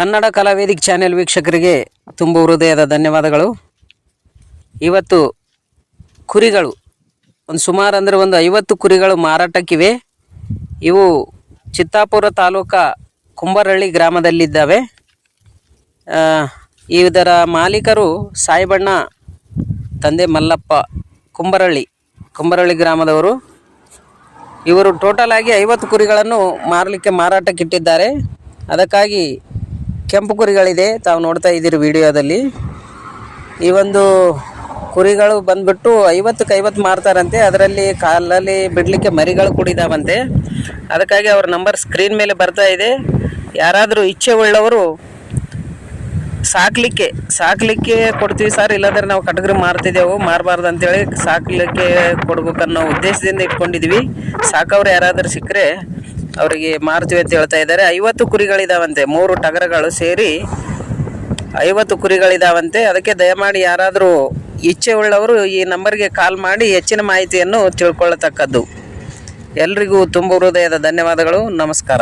Kannada ಕಲಾವೇದಿಕ್ channel ವೀಕ್ಷಕರಿಗೆ ತುಂಬ ಹೃದಯದ ಧನ್ಯವಾದಗಳು. ಇವತ್ತು ಕುರಿಗಳು, ಒಂದು ಸುಮಾರು ಅಂದರೆ ಒಂದು ಐವತ್ತು ಕುರಿಗಳು ಮಾರಾಟಕ್ಕಿವೆ. ಇವು ಚಿತ್ತಾಪುರ ತಾಲೂಕ ಕುಂಬರಳ್ಳಿ ಗ್ರಾಮದಲ್ಲಿದ್ದಾವೆ. ಇದರ ಮಾಲೀಕರು ಸಾಯಿಬಣ್ಣ ತಂದೆ ಮಲ್ಲಪ್ಪ ಕುಂಬರಳ್ಳಿ ಕುಂಬರಳ್ಳಿ ಗ್ರಾಮದವರು. ಇವರು ಟೋಟಲ್ ಆಗಿ ಐವತ್ತು ಕುರಿಗಳನ್ನು ಮಾರಲಿಕ್ಕೆ ಮಾರಾಟಕ್ಕಿಟ್ಟಿದ್ದಾರೆ. ಅದಕ್ಕಾಗಿ ಕೆಂಪು ಕುರಿಗಳಿದೆ. ತಾವು ನೋಡ್ತಾ ಇದ್ದೀರಿ ವಿಡಿಯೋದಲ್ಲಿ. ಈ ಒಂದು ಕುರಿಗಳು ಬಂದ್ಬಿಟ್ಟು ಐವತ್ತಕ್ಕೆ ಐವತ್ತು ಮಾರ್ತಾರಂತೆ. ಅದರಲ್ಲಿ ಕಾಲಲ್ಲಿ ಬಿಡಲಿಕ್ಕೆ ಮರಿಗಳು ಕೂಡಿದಾವಂತೆ. ಅದಕ್ಕಾಗಿ ಅವ್ರ ನಂಬರ್ ಸ್ಕ್ರೀನ್ ಮೇಲೆ ಬರ್ತಾ ಇದೆ. ಯಾರಾದರೂ ಇಚ್ಛೆ ಉಳ್ಳವರು ಸಾಕಲಿಕ್ಕೆ ಸಾಕಲಿಕ್ಕೆ ಕೊಡ್ತೀವಿ ಸರ್. ಇಲ್ಲಾಂದ್ರೆ ನಾವು ಕಟಗರಿ ಮಾರ್ತಿದ್ದೆವು, ಮಾರಬಾರ್ದು ಅಂತೇಳಿ ಸಾಕಲಿಕ್ಕೆ ಕೊಡ್ಬೇಕನ್ನೋ ಉದ್ದೇಶದಿಂದ ಇಟ್ಕೊಂಡಿದ್ವಿ ಸಾಕವ್ರು ಯಾರಾದರೂ ಸಿಕ್ಕರೆ ಅವರಿಗೆ ಮಾರ್ತೀವಿ ಅಂತ ಹೇಳ್ತಾ ಇದ್ದಾರೆ. ಐವತ್ತು ಕುರಿಗಳಿದಾವಂತೆ, ಮೂರು ಟಗರಗಳು ಸೇರಿ ಐವತ್ತು ಕುರಿಗಳಿದಾವಂತೆ. ಅದಕ್ಕೆ ದಯಮಾಡಿ ಯಾರಾದರೂ ಇಚ್ಛೆ ಉಳ್ಳವರು ಈ ನಂಬರ್ಗೆ ಕಾಲ್ ಮಾಡಿ ಹೆಚ್ಚಿನ ಮಾಹಿತಿಯನ್ನು ತಿಳ್ಕೊಳ್ಳತಕ್ಕದ್ದು ಎಲ್ರಿಗೂ ತುಂಬ ಹೃದಯದ ಧನ್ಯವಾದಗಳು. ನಮಸ್ಕಾರ.